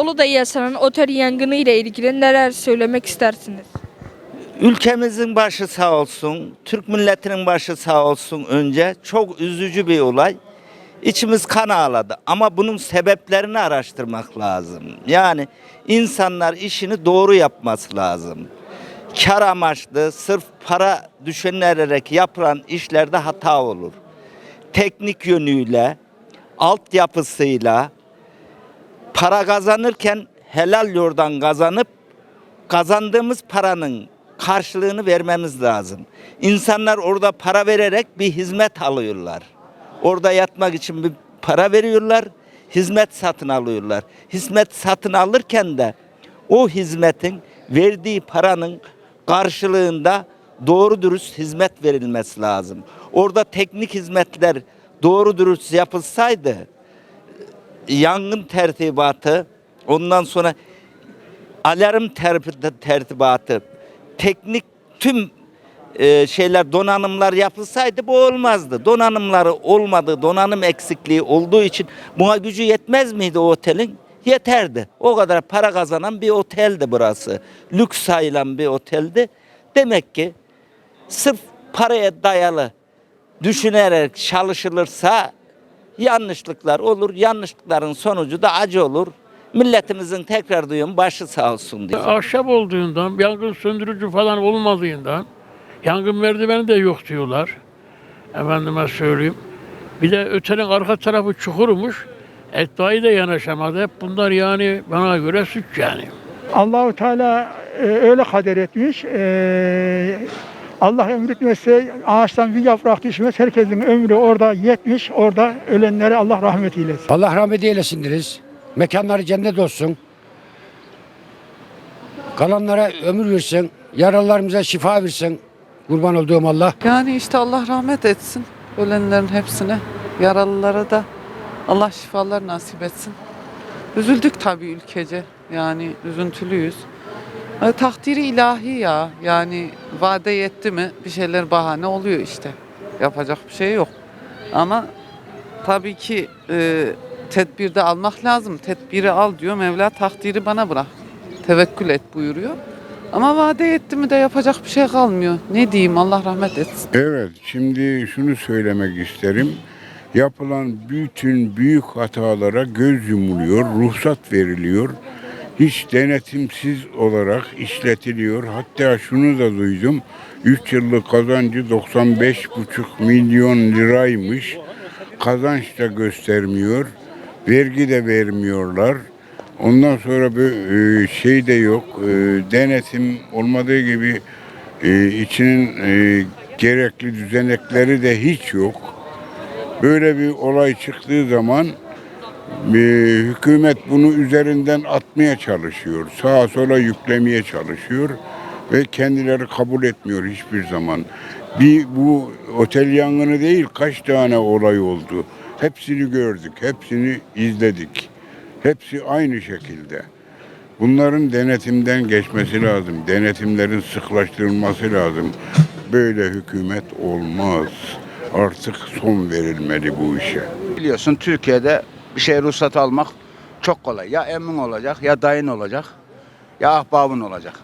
Bolu'da yaşanan otel yangını ile ilgili neler söylemek istersiniz? Ülkemizin başı sağ olsun, Türk milletinin başı sağ olsun önce. Çok üzücü bir olay. İçimiz kan ağladı ama bunun sebeplerini araştırmak lazım. Yani insanlar işini doğru yapması lazım. Kar amaçlı, sırf para düşünülerek yapılan işlerde hata olur. Teknik yönüyle, altyapısıyla, para kazanırken helal yoldan kazanıp kazandığımız paranın karşılığını vermemiz lazım. İnsanlar orada para vererek bir hizmet alıyorlar. Orada yatmak için bir para veriyorlar, hizmet satın alıyorlar. Hizmet satın alırken de o hizmetin verdiği paranın karşılığında doğru dürüst hizmet verilmesi lazım. Orada teknik hizmetler doğru dürüst yapılsaydı yangın tertibatı ondan sonra alarm ter- tertibatı, teknik tüm e, şeyler donanımlar yapılsaydı bu olmazdı. Donanımları olmadı, donanım eksikliği olduğu için buna gücü yetmez miydi o otelin? Yeterdi. O kadar para kazanan bir oteldi burası. Lüks sayılan bir oteldi. Demek ki sırf paraya dayalı düşünerek çalışılırsa yanlışlıklar olur. Yanlışlıkların sonucu da acı olur. Milletimizin tekrar diyorum başı sağ olsun diye. Ahşap olduğundan, yangın söndürücü falan olmadığından, yangın merdiveni de yok diyorlar. Efendime söyleyeyim. Bir de ötenin arka tarafı çukurmuş. Etfaiye de yanaşamadı. Hep bunlar yani bana göre suç yani. Allahu Teala e, öyle kader etmiş. E, Allah emretmezse ağaçtan bir yaprak düşmez. Herkesin ömrü orada yetmiş. Orada ölenlere Allah rahmet eylesin. Allah rahmet eylesin deriz. Mekanları cennet olsun. Kalanlara ömür versin. Yaralılarımıza şifa versin. Kurban olduğum Allah. Yani işte Allah rahmet etsin ölenlerin hepsine. Yaralılara da Allah şifalar nasip etsin. Üzüldük tabii ülkece. Yani üzüntülüyüz. E, takdiri ilahi ya. Yani vade yetti mi bir şeyler bahane oluyor işte. Yapacak bir şey yok. Ama tabii ki e, tedbirde almak lazım. Tedbiri al diyor Mevla takdiri bana bırak. Tevekkül et buyuruyor. Ama vade yetti mi de yapacak bir şey kalmıyor. Ne diyeyim Allah rahmet etsin. Evet, şimdi şunu söylemek isterim. Yapılan bütün büyük hatalara göz yumuluyor, ruhsat veriliyor. Hiç denetimsiz olarak işletiliyor. Hatta şunu da duydum. 3 yıllık kazancı 95,5 milyon liraymış. Kazanç da göstermiyor. Vergi de vermiyorlar. Ondan sonra bir e, şey de yok. e, Denetim olmadığı gibi e, içinin gerekli düzenekleri de hiç yok. Böyle bir olay çıktığı zaman e, hükümet bunu üzerinden atmaya çalışıyor. Sağa sola yüklemeye çalışıyor ve kendileri kabul etmiyor hiçbir zaman. Bir bu otel yangını değil kaç tane olay oldu. Hepsini gördük, hepsini izledik. Hepsi aynı şekilde. Bunların denetimden geçmesi lazım. Denetimlerin sıklaştırılması lazım. Böyle hükümet olmaz. Artık son verilmeli bu işe. Biliyorsun Türkiye'de bir şey ruhsat almak çok kolay. Ya emin olacak, ya dayın olacak, ya ahbabın olacak.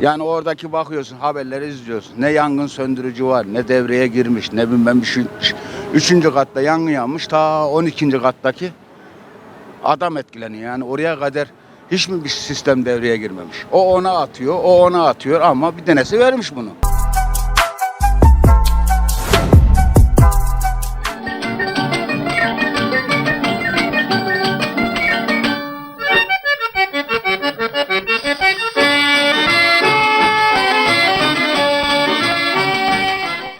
Yani oradaki bakıyorsun, haberleri izliyorsun. Ne yangın söndürücü var, ne devreye girmiş, ne bilmem bir şey. Üçüncü katta yangın yanmış, ta 12. kattaki adam etkileniyor. Yani oraya kadar hiç mi bir sistem devreye girmemiş? O ona atıyor, o ona atıyor ama bir denesi vermiş bunu.